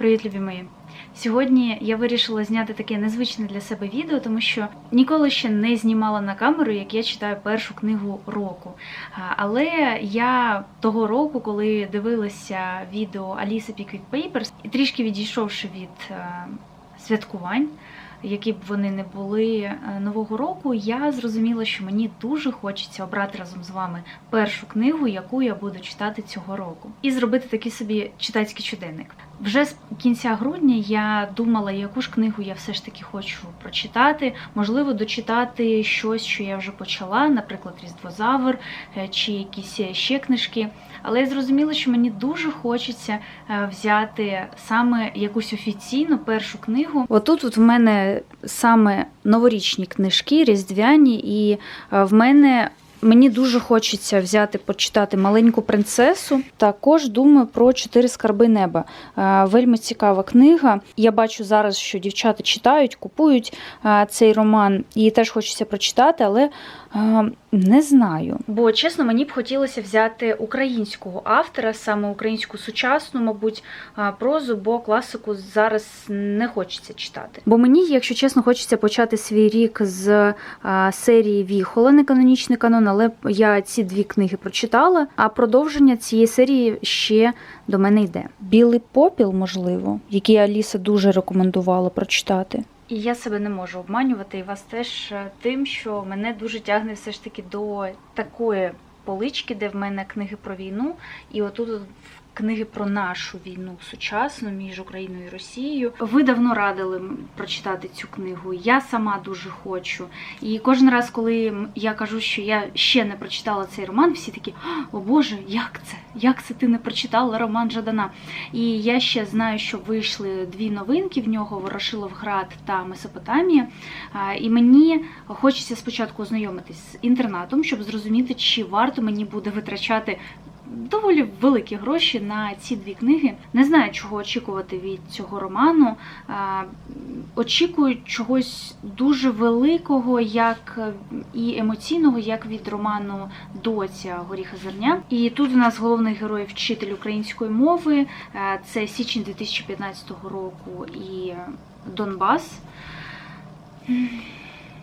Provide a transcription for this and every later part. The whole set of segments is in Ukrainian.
Привіт, любі мої! Сьогодні я вирішила зняти таке незвичне для себе відео, тому що ніколи ще не знімала на камеру, як я читаю першу книгу року. Але я того року, коли дивилася відео Аліси Піквік Пейперс, і трішки відійшовши від е, святкувань, які б вони не були е, нового року, я зрозуміла, що мені дуже хочеться обрати разом з вами першу книгу, яку я буду читати цього року, і зробити такий собі читацький щоденник. Вже з кінця грудня я думала, яку ж книгу я все ж таки хочу прочитати. Можливо, дочитати щось, що я вже почала, наприклад, Різдвозавр е, чи якісь ще книжки. Але я зрозуміла, що мені дуже хочеться е, взяти саме якусь офіційну першу книгу. Отут от в мене саме новорічні книжки, різдвяні, і е, в мене. Мені дуже хочеться взяти почитати маленьку принцесу. Також думаю про чотири скарби неба. Е, Вельми цікава книга. Я бачу зараз, що дівчата читають, купують цей роман, і теж хочеться прочитати, але не знаю. Бо чесно, мені б хотілося взяти українського автора, саме українську сучасну, мабуть, прозу, бо класику зараз не хочеться читати. Бо мені, якщо чесно, хочеться почати свій рік з серії Віхола, не канонічний канон, але я ці дві книги прочитала, а продовження цієї серії ще до мене йде. Білий попіл, можливо, який Аліса дуже рекомендувала прочитати. І я себе не можу обманювати, і вас теж е, тим, що мене дуже тягне все ж таки до такої полички, де в мене книги про війну, і отут от книги про нашу війну сучасну між Україною і Росією. Ви давно радили прочитати цю книгу. Я сама дуже хочу. І кожен раз, коли я кажу, що я ще не прочитала цей роман, всі такі: о Боже, як це? Як це ти не прочитала роман Жадана? І я ще знаю, що вийшли дві новинки в нього: Ворошиловград та Месопотамія. І мені хочеться спочатку ознайомитись з інтернатом, щоб зрозуміти, чи варто мені буде витрачати доволі великі гроші на ці дві книги. Не знаю, чого очікувати від цього роману. Очікую чогось дуже великого, як і емоційного, як від роману Доця Горіха Зерня. І тут у нас головний герой вчитель української мови. Це січень 2015 року і Донбас.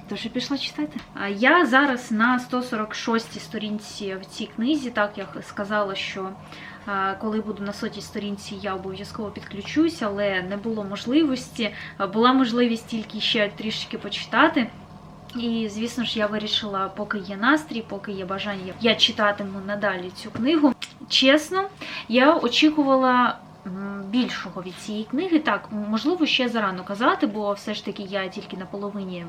Тож я пішла читати. Я зараз на 146 сторінці в цій книзі, так я сказала, що коли буду на сотій сторінці, я обов'язково підключусь, але не було можливості. Була можливість тільки ще трішки почитати. І, звісно ж, я вирішила, поки є настрій, поки є бажання, я читатиму надалі цю книгу. Чесно, я очікувала більшого від цієї книги. Так, можливо, ще зарано казати, бо все ж таки я тільки на половині,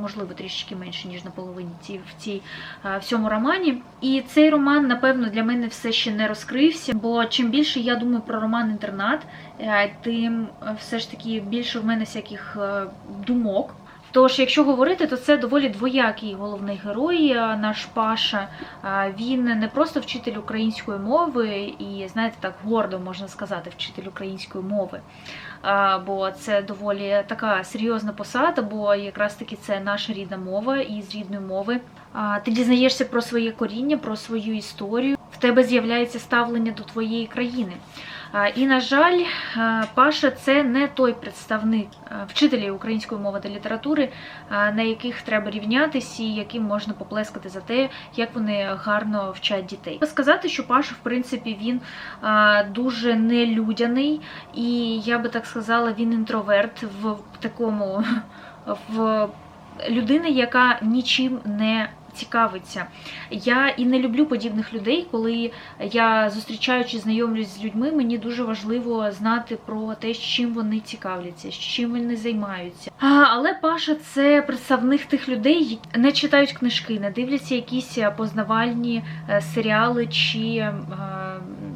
можливо, трішки менше, ніж на половині ці, в цій е, в цьому романі. І цей роман, напевно, для мене все ще не розкрився. Бо чим більше я думаю про роман інтернат, е, тим е, все ж таки більше в мене всяких думок. Тож, якщо говорити, то це доволі двоякий головний герой, е, наш Паша. Е, Він не просто вчитель української мови, і знаєте, так гордо можна сказати, вчитель української мови. Е, Бо це доволі така серйозна посада, бо якраз таки це наша рідна мова, і з рідної мови ти дізнаєшся про своє коріння, про свою історію. В тебе з'являється ставлення до твоєї країни. І, на жаль, Паша це не той представник вчителів української мови та літератури, на яких треба рівнятись і яким можна поплескати за те, як вони гарно вчать дітей. Сказати, що Паша, в принципі, він дуже нелюдяний, і я би так сказала, він інтроверт в такому в людини, яка нічим не цікавиться. Я і не люблю подібних людей, коли я зустрічаючи, знайомлюсь з людьми, мені дуже важливо знати про те, чим вони цікавляться, чим вони займаються. А, але Паша це представник тих людей, які не читають книжки, не дивляться якісь познавальні е, серіали чи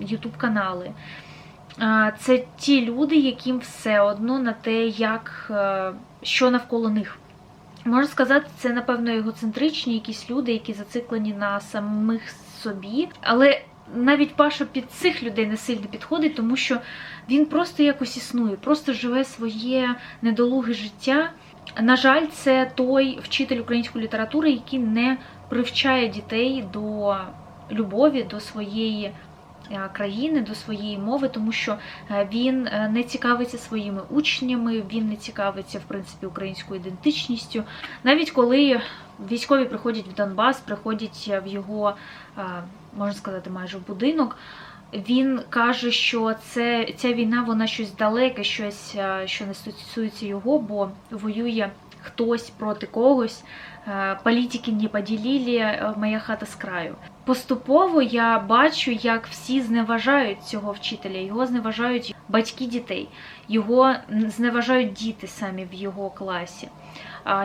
ютуб канали. Це ті люди, яким все одно на те, як е, що навколо них. Можна сказати, це, напевно, егоцентричні якісь люди, які зациклені на самих собі. Але навіть Паша під цих людей не сильно підходить, тому що він просто якось існує, просто живе своє недолуге життя. На жаль, це той вчитель української літератури, який не привчає дітей до любові, до своєї країни, до своєї мови, тому що е, він е, не цікавиться своїми учнями, він не цікавиться в принципі українською ідентичністю. Навіть коли військові приходять в Донбас, приходять в його, е, можна сказати, майже в будинок. Він каже, що це ця війна вона щось далеке, щось, е, що не стосується його, бо воює хтось проти когось. Е, Політики не поділили, е, моя хата з краю. Поступово я бачу, як всі зневажають цього вчителя, його зневажають батьки дітей, його зневажають діти самі в його класі.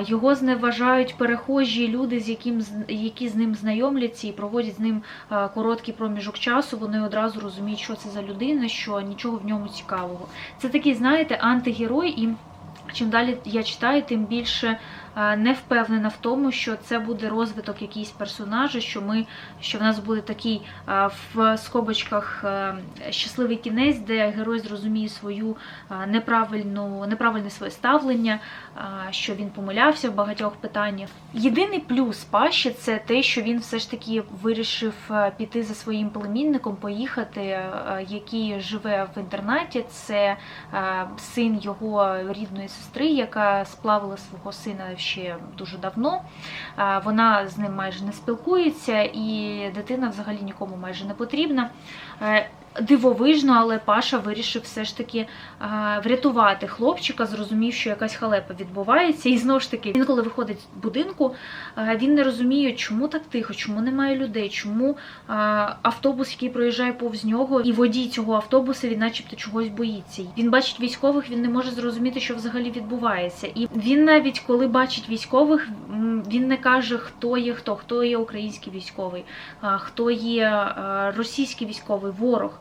Його зневажають перехожі люди, з яким які з ним знайомляться і проводять з ним короткий проміжок часу. Вони одразу розуміють, що це за людина, що нічого в ньому цікавого. Це такий, знаєте, антигерой, і чим далі я читаю, тим більше не впевнена в тому, що це буде розвиток якийсь персонажа, що ми що в нас буде такий в скобочках щасливий кінець, де герой зрозуміє свою неправильну, неправильне своє ставлення, що він помилявся в багатьох питаннях. Єдиний плюс Паші це те, що він все ж таки вирішив піти за своїм племінником, поїхати, який живе в інтернаті. Це син його рідної сестри, яка сплавила свого сина ще дуже давно. Е, Вона з ним майже не спілкується, і дитина взагалі нікому майже не потрібна. Дивовижно, але Паша вирішив все ж таки врятувати хлопчика, зрозумів, що якась халепа відбувається. І знову ж таки, він коли виходить з будинку, він не розуміє, чому так тихо, чому немає людей, чому автобус, який проїжджає повз нього, і водій цього автобуса він, начебто, чогось боїться. Він бачить військових, він не може зрозуміти, що взагалі відбувається. І він навіть коли бачить військових, він не каже, хто є хто, хто є український військовий, хто є російський військовий ворог.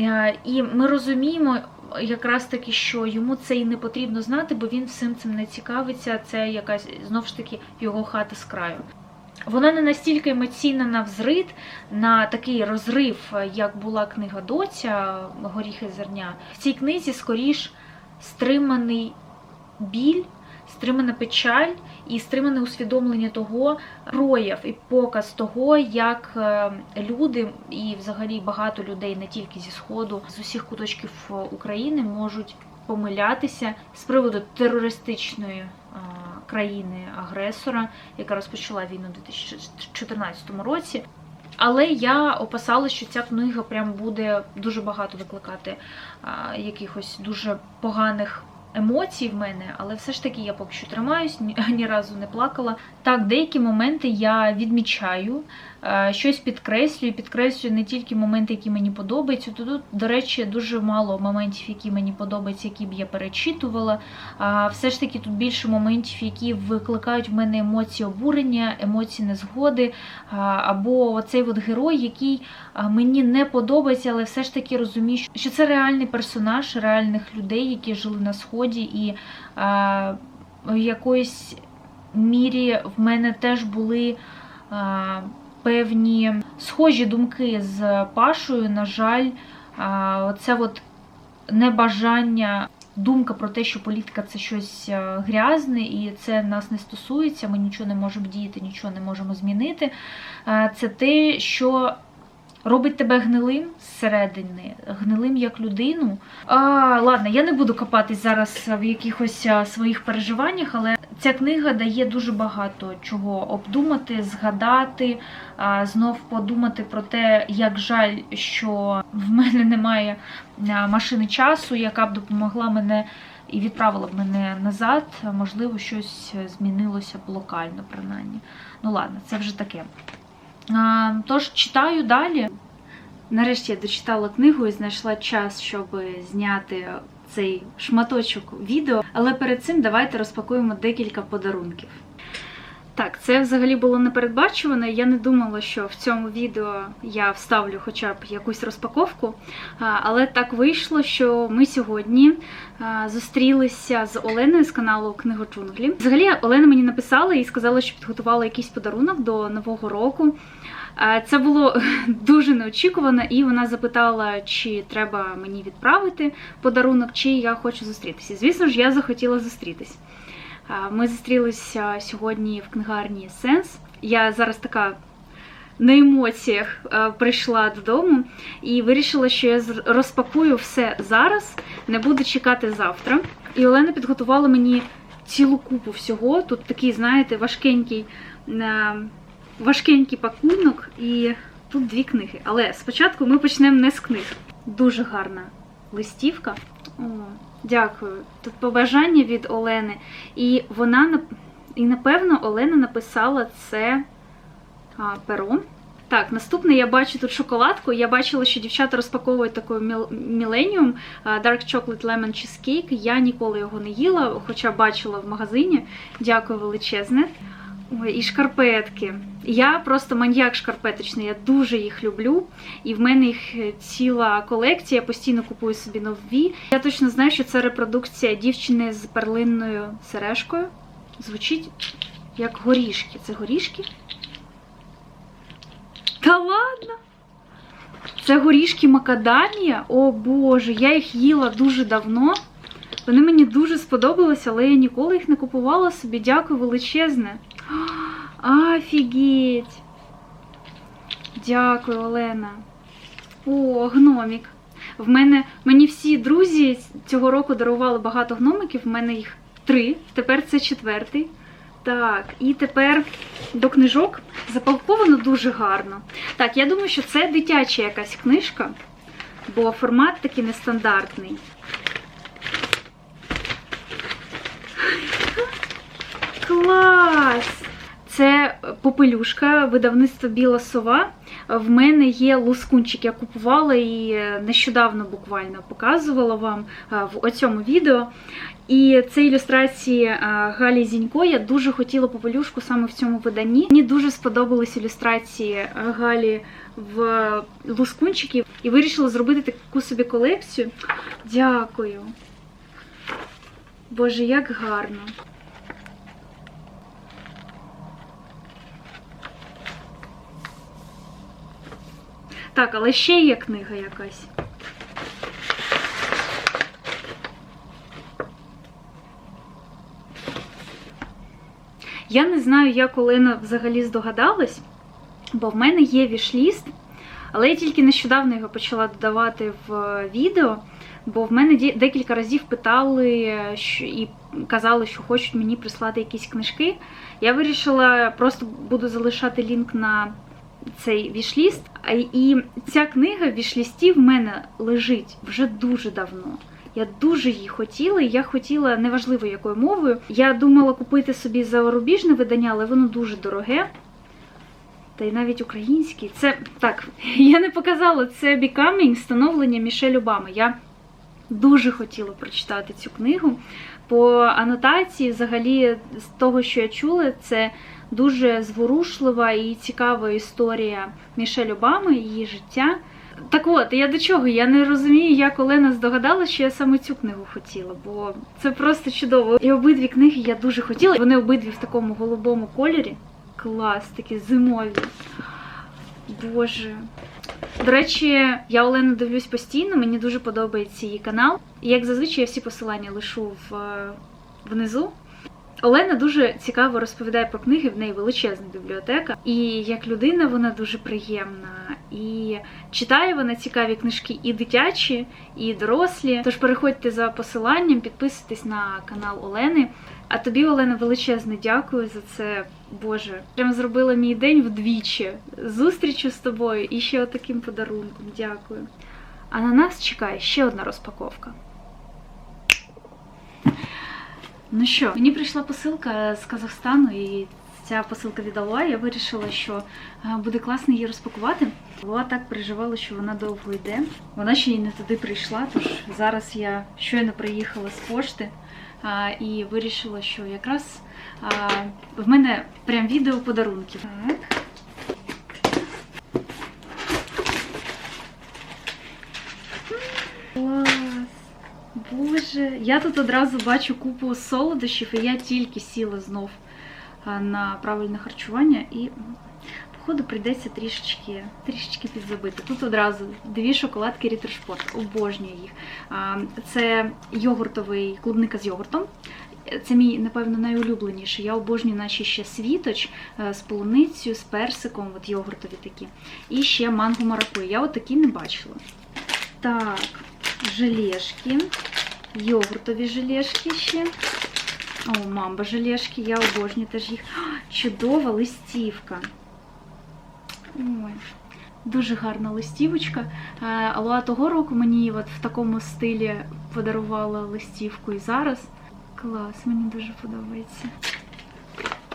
Е, І ми розуміємо якраз таки, що йому це і не потрібно знати, бо він всім цим не цікавиться. Це якась знов ж таки його хата з краю. Вона не настільки емоційна на взрит, на такий розрив, як була книга Доця Горіхи зерня. В цій книзі скоріш стриманий біль, стримана печаль і стримане усвідомлення того, прояв і показ того, як е, люди і взагалі багато людей не тільки зі сходу, з усіх куточків е, України можуть помилятися з приводу терористичної е, країни-агресора, яка розпочала війну у 2014 році. Але я опасала, що ця книга прям буде дуже багато викликати а, якихось дуже поганих емоцій в мене, але все ж таки я поки що тримаюсь, ні, разу не плакала. Так, деякі моменти я відмічаю, щось підкреслюю, підкреслюю не тільки моменти, які мені подобаються. Тут, до речі, дуже мало моментів, які мені подобаються, які б я перечитувала. Все ж таки тут більше моментів, які викликають в мене емоції обурення, емоції незгоди, або оцей от герой, який мені не подобається, але все ж таки розумію, що це реальний персонаж реальних людей, які жили на сході, і в якоїсь мірі в мене теж були. Певні схожі думки з Пашою, на жаль, це от небажання, думка про те, що політика це щось грязне і це нас не стосується, ми нічого не можемо діяти, нічого не можемо змінити. Це те, що робить тебе гнилим зсередини, гнилим як людину. А, ладно, я не буду копатись зараз в якихось своїх переживаннях, але ця книга дає дуже багато чого обдумати, згадати, а, знов подумати про те, як жаль, що в мене немає машини часу, яка б допомогла мене. І відправила б мене назад, можливо, щось змінилося б локально, принаймні. Ну ладно, це вже таке. Тож читаю далі. Нарешті я дочитала книгу і знайшла час, щоб зняти цей шматочок відео. Але перед цим давайте розпакуємо декілька подарунків. Так, це взагалі було непередбачувано. Я не думала, що в цьому відео я вставлю хоча б якусь розпаковку. Але так вийшло, що ми сьогодні зустрілися з Оленою з каналу Книго Джунглі. Взагалі, Олена мені написала і сказала, що підготувала якийсь подарунок до нового року. Це було дуже неочікувано, і вона запитала, чи треба мені відправити подарунок, чи я хочу зустрітися. Звісно ж, я захотіла зустрітись. Ми зустрілися сьогодні в книгарні Сенс. Я зараз така на емоціях прийшла додому і вирішила, що я розпакую все зараз, не буду чекати завтра. І Олена підготувала мені цілу купу всього. Тут такий, знаєте, важкенький, важкенький пакунок, і тут дві книги. Але спочатку ми почнемо не з книг. Дуже гарна листівка. О, дякую. Тут побажання від Олени. І вона і напевно Олена написала це а, пером. Так, наступне я бачу тут шоколадку. Я бачила, що дівчата розпаковують таку Millennium Dark Chocolate Lemon Cheesecake. Я ніколи його не їла, хоча бачила в магазині. Дякую величезне. Ой, і шкарпетки. Я просто маньяк шкарпеточний, я дуже їх люблю. І в мене їх е, ціла колекція, я постійно купую собі нові. Я точно знаю, що це репродукція дівчини з перлинною сережкою. Звучить як горішки. Це горішки? Та ладно. Це горішки Макадамія. О Боже, я їх їла дуже давно. Вони мені дуже сподобалися, але я ніколи їх не купувала собі. Дякую величезне. Офігеть. Дякую, Олена. О, гномік. В мене мені всі друзі цього року дарували багато гномиків. В мене їх три. Тепер це четвертий. Так, і тепер до книжок запаковано дуже гарно. Так, я думаю, що це дитяча якась книжка, бо формат такий нестандартний. Клас! Це попелюшка, видавництво Біла сова. В мене є лускунчик, я купувала і нещодавно буквально показувала вам е, в оцьому відео. І це ілюстрації е, Галі Зінько. Я дуже хотіла попелюшку саме в цьому виданні. Мені дуже сподобались ілюстрації е, Галі в лускунчиків і вирішила зробити таку собі колекцію. Дякую. Боже, як гарно. Так, але ще є книга якась. Я не знаю, як Олена взагалі здогадалась, бо в мене є вішліст, але я тільки нещодавно його почала додавати в відео, бо в мене декілька разів питали і казали, що хочуть мені прислати якісь книжки. Я вирішила просто буду залишати лінк на цей вішліст. І ця книга в вішлісті в мене лежить вже дуже давно. Я дуже її хотіла, і я хотіла неважливо якою мовою. Я думала купити собі зарубіжне видання, але воно дуже дороге. Та й навіть український. Це так, я не показала це Becoming становлення Мішель Обами. Я дуже хотіла прочитати цю книгу. По анотації, взагалі, з того, що я чула, це дуже зворушлива і цікава історія Мішель Обами, її життя. Так от, я до чого? Я не розумію, як Олена здогадалася, що я саме цю книгу хотіла, бо це просто чудово. І обидві книги я дуже хотіла. Вони обидві в такому голубому кольорі. Клас, такі зимові. Боже. До речі, я Олену дивлюсь постійно, мені дуже подобається її канал. І як зазвичай я всі посилання лишу в, е, внизу. Олена дуже цікаво розповідає про книги, в неї величезна бібліотека. І як людина вона дуже приємна. І читає вона цікаві книжки і дитячі, і дорослі. Тож переходьте за посиланням, підписуйтесь на канал Олени. А тобі, Олена, величезне дякую за це. Боже, прям зробила мій день вдвічі. Зустрічю з тобою і ще отаким подарунком. Дякую. А на нас чекає ще одна розпаковка. Ну що, мені прийшла посилка з Казахстану, і ця посилка віддала. Я вирішила, що е, буде класно її розпакувати. Була так переживала, що вона довго йде. Вона ще й не туди прийшла, тож зараз я щойно приїхала з пошти і вирішила, що якраз в мене прям відео подарунків. Так. Клас! Боже, я тут одразу бачу купу солодощів, і я тільки сіла знов на правильне харчування і. Походу прийдеться трішечки, трішечки підзабити. Тут одразу дві шоколадки Рітершпорт, обожнюю їх. Це йогуртовий клубника з йогуртом. Це мій, напевно, найулюбленіший. Я обожнюю наші ще світоч е, з полуницею, з персиком, от йогуртові такі. І ще манго маракуя. Я от такі не бачила. Так, желешки. Йогуртові желешки ще. О, мамба желешки, я обожнюю теж їх. А, Чудова листівка. Ой, дуже гарна листівочка. Е, того року мені от в такому стилі подарувала листівку і зараз. Клас, мені дуже подобається.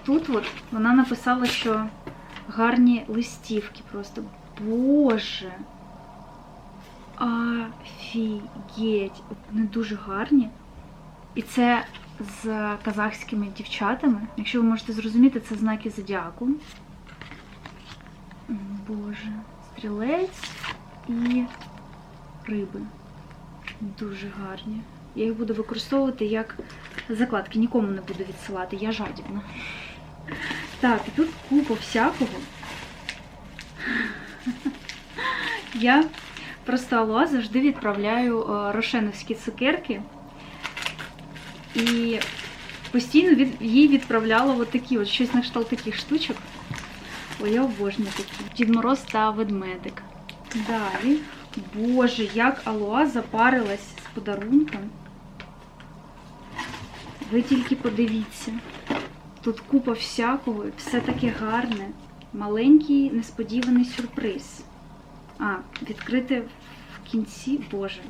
Тут от вона написала, що гарні листівки просто. Боже. Офігеть. Вони дуже гарні. І це з казахськими дівчатами. Якщо ви можете зрозуміти, це знаки зодіаку. Боже, стрілець і риби. Дуже гарні. Я їх буду використовувати як закладки. Нікому не буду відсилати, я жадібна. Так, і тут купа всякого. Я просто Алуа завжди відправляю е, рошеновські цукерки. І постійно від, їй відправляла от такі, от щось на кшталт таких штучок. Ой, я обожнюю такі. Дід Мороз та ведмедик. Далі. Боже, як Алуа запарилась з подарунком. Ви тільки подивіться. Тут купа всякого, все таке гарне. Маленький несподіваний сюрприз. А, відкрити в кінці. Боже.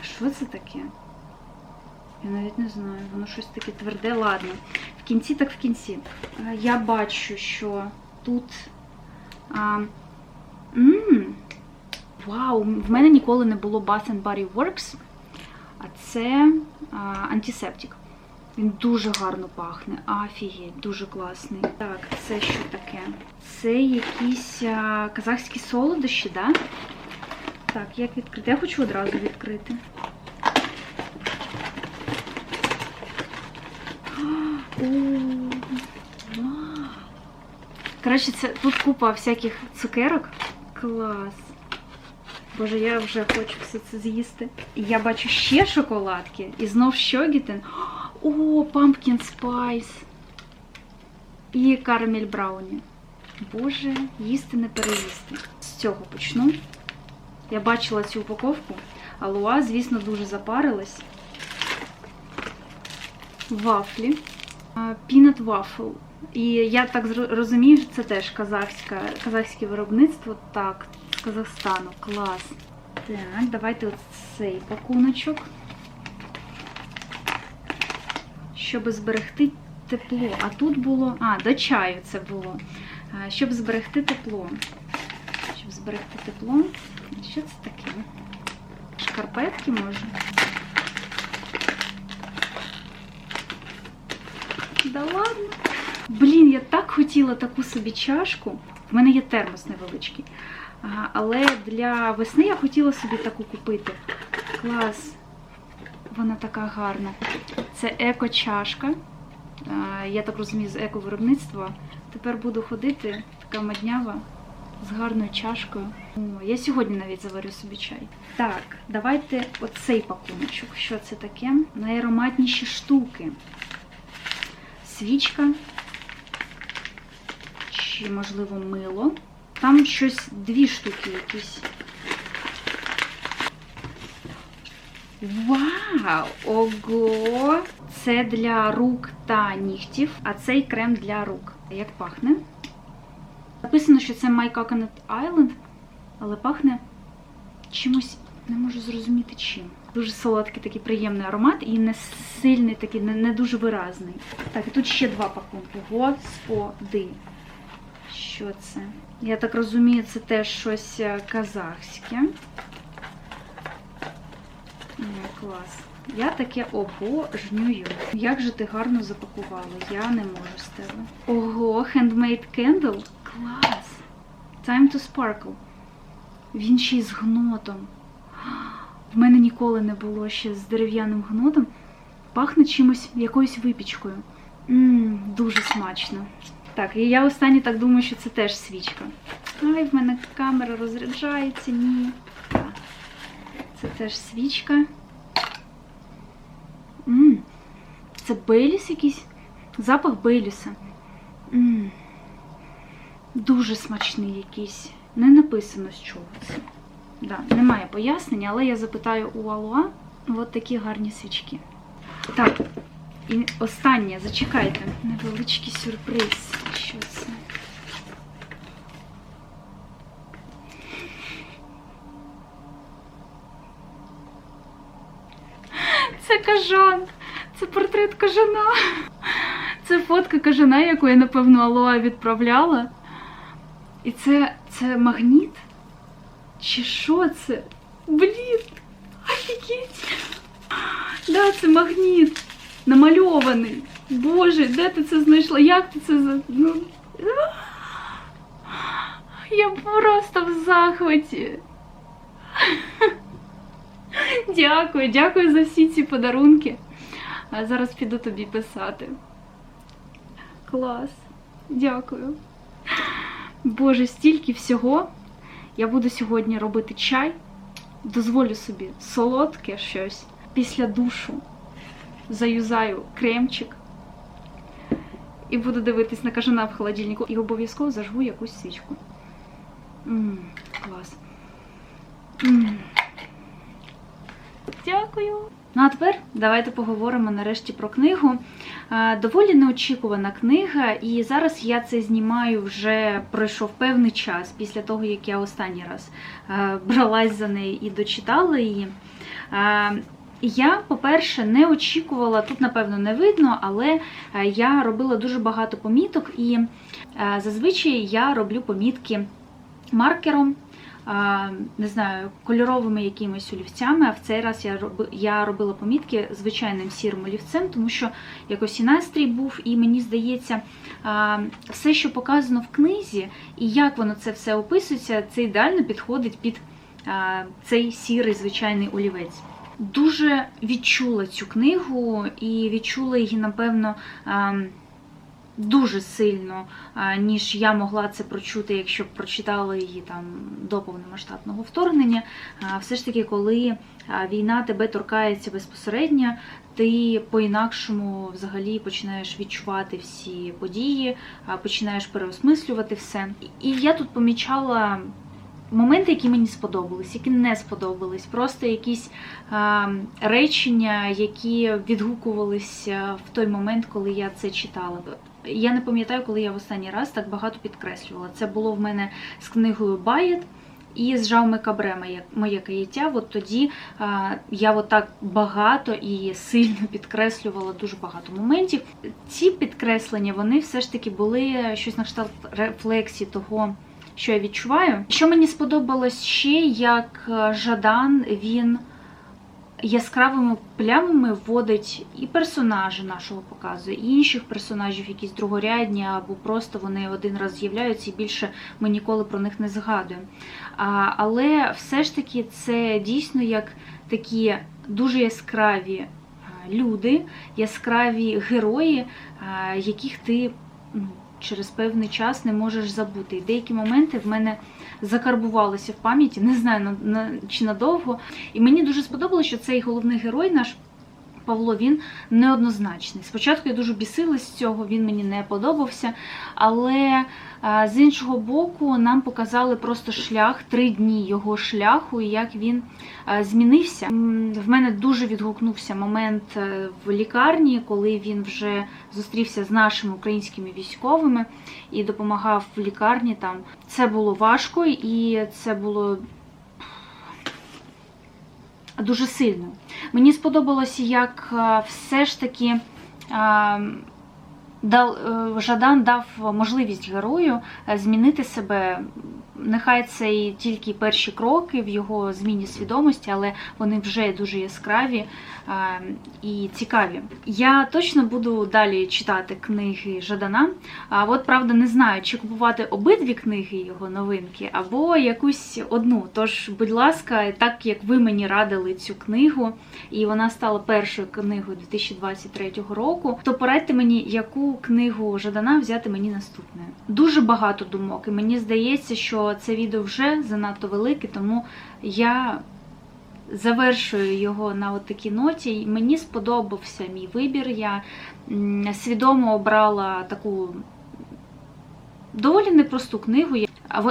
А що це таке? Я навіть не знаю, воно щось таке тверде, ладно. В кінці, так в кінці. Я бачу, що тут. А, м, вау, в мене ніколи не було Bath and Body Works, а це а, антисептик. Він дуже гарно пахне. Офігеть, дуже класний. Так, це що таке? Це якісь а, казахські солодощі, да? Так, як відкрити? Я хочу одразу відкрити. О, вау. Це тут купа всяких цукерок. Клас. Боже, я вже хочу все це з'їсти. Я бачу ще шоколадки. І знов щогітен. О, pumpkin spice. І карамель брауні. Боже, їсти не переїсти. З цього почну. Я бачила цю упаковку. А Луа, звісно, дуже запарилась. Вафлі. Пінат вафл. І я так розумію, що це теж казахська, казахське виробництво. Так, з Казахстану. Клас. Так, давайте от цей пакуночок. Щоб зберегти тепло. А тут було. А, до чаю це було. Щоб зберегти тепло. Щоб зберегти тепло. Що це таке? Шкарпетки може? Да ладно. Блін, я так хотіла таку собі чашку. В мене є термос невеличкий. Але для весни я хотіла собі таку купити. Клас. Вона така гарна. Це еко-чашка. Я так розумію, з еко-виробництва. Тепер буду ходити така моднява з гарною чашкою. О, я сьогодні навіть заварю собі чай. Так, давайте оцей пакуночок. Що це таке? Найароматніші штуки свічка, чи, можливо, мило. Там щось дві штуки якісь. Вау! Ого! Це для рук та нігтів, а цей крем для рук. Як пахне? Написано, що це My Coconut Island, але пахне чимось, не можу зрозуміти чим. Дуже солодкий такий приємний аромат і не сильний, такий, не, не дуже виразний. Так, і тут ще два пакунки. Господи. Що це? Я так розумію, це теж щось е, казахське. Клас. Я таке обожнюю. Як же ти гарно запакувала? Я не можу з тебе. Ого, handmade candle? Клас! Time to sparkle. Він ще й з гнотом. В мене ніколи не було ще з дерев'яним гнотом. Пахне чимось, якоюсь випічкою. Ммм, дуже смачно. Так, і я останнє так думаю, що це теж свічка. Ай, в мене камера розряджається, ні. Це теж свічка. Це Бейліс якийсь? Запах Бейліса. Дуже смачний якийсь. Не написано з чого це. Немає пояснення, але я запитаю у Алуа. От такі гарні свічки. Так, і останнє, зачекайте. Невеличкий сюрприз. Що це? Це кажан. Це портрет кажана. Це фотка кажана, яку я, напевно, Алоа відправляла. І це, це магніт? Чи що це? Блін! Офігеть! Да, це магніт. Намальований. Боже, де ти це знайшла? Як ти це. Ну... Я просто в захваті. Дякую, дякую за всі ці подарунки. А зараз піду тобі писати. Клас. Дякую. Боже, стільки всього. Я буду сьогодні робити чай. Дозволю собі солодке щось. Після душу заюзаю кремчик. І буду дивитись на кажана в холодильнику. І обов'язково зажгу якусь свічку. М, клас. М. Дякую. Ну а тепер давайте поговоримо нарешті про книгу. Доволі неочікувана книга, і зараз я це знімаю вже пройшов певний час після того, як я останній раз е, бралась за неї і дочитала її. Я, по-перше, не очікувала, тут, напевно, не видно, але е, я робила дуже багато поміток, і е, зазвичай я роблю помітки маркером не знаю, кольоровими якимись олівцями. А в цей раз я я робила помітки звичайним сірим олівцем, тому що якось і настрій був, і мені здається, все, що показано в книзі, і як воно це все описується, це ідеально підходить під цей сірий звичайний олівець. Дуже відчула цю книгу і відчула її, напевно. Дуже сильно, ніж я могла це прочути, якщо б прочитала її там до повномасштабного вторгнення. Все ж таки, коли війна тебе торкається безпосередньо, ти по-інакшому взагалі починаєш відчувати всі події, починаєш переосмислювати все. І я тут помічала. Моменти, які мені сподобались, які не сподобались, просто якісь а, речення, які відгукувалися в той момент, коли я це читала. Я не пам'ятаю, коли я в останній раз так багато підкреслювала. Це було в мене з книгою Байет і з Жауме Кабре моє, каяття. От тоді я от так багато і сильно підкреслювала дуже багато моментів. Ці підкреслення вони все ж таки були щось на кшталт рефлексії того. Що я відчуваю. Що мені сподобалось ще, як е, Жадан він яскравими плямами вводить і персонажі нашого показу, і інших персонажів, якісь другорядні, або просто вони один раз з'являються і більше ми ніколи про них не згадуємо. Але все ж таки це дійсно як такі дуже яскраві люди, яскраві герої, яких ти. Через певний час не можеш забути. І деякі моменти в мене закарбувалися в пам'яті, не знаю на, на, чи надовго. І мені дуже сподобалося, що цей головний герой наш. Павло він неоднозначний. Спочатку я дуже бісилась з цього, він мені не подобався. Але з іншого боку, нам показали просто шлях, три дні його шляху, і як він змінився. В мене дуже відгукнувся момент е, в лікарні, коли він вже зустрівся з нашими українськими військовими і допомагав в лікарні. Там це було важко, і це було дуже сильно. Мені сподобалося, як е, все ж таки е, е, Жадан дав можливість герою змінити себе. Нехай це і тільки перші кроки в його зміні свідомості, але вони вже дуже яскраві і цікаві. Я точно буду далі читати книги Жадана. А от правда не знаю, чи купувати обидві книги його новинки, або якусь одну. Тож, будь ласка, так як ви мені радили цю книгу, і вона стала першою книгою 2023 року, то порадьте мені, яку книгу Жадана взяти мені наступною. Дуже багато думок, і мені здається, що це відео вже занадто велике, тому я завершую його на от такій ноті. Мені сподобався мій вибір. Я свідомо обрала таку доволі непросту книгу.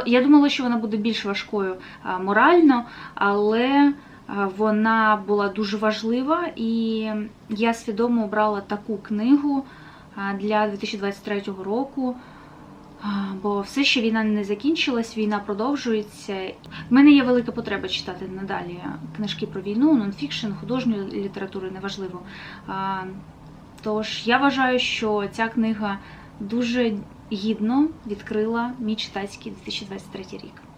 Я думала, що вона буде більш важкою морально, але вона була дуже важлива, і я свідомо обрала таку книгу для 2023 року. Бо все ще війна не закінчилась, війна продовжується. В мене є велика потреба читати надалі книжки про війну, нонфікшн, художню літературу, неважливо. Тож я вважаю, що ця книга дуже гідно відкрила мій читацький 2023 рік.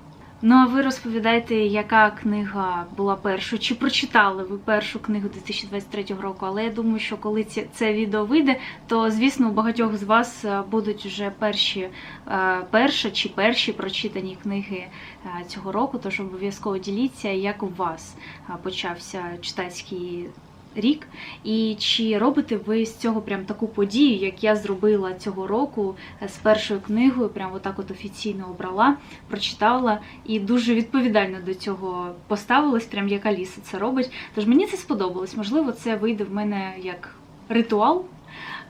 Ну а ви розповідаєте, яка книга була першою? Чи прочитали ви першу книгу 2023 року? Але я думаю, що коли це відео вийде, то звісно у багатьох з вас е, будуть вже перші, е, перша чи перші прочитані книги е, цього року. Тож обов'язково діліться, як у вас почався читацький рік, і чи робите ви з цього прям таку подію, як я зробила цього року е, з першою книгою, прям отак от офіційно обрала, прочитала і дуже відповідально до цього поставилась, прям як Аліса це робить. Тож мені це сподобалось. Можливо, це вийде в мене як ритуал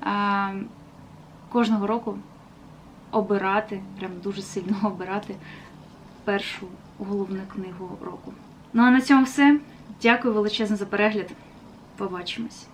а, кожного року обирати, прям дуже сильно обирати першу головну книгу року. Ну а на цьому все. Дякую величезно за перегляд. Побачимось.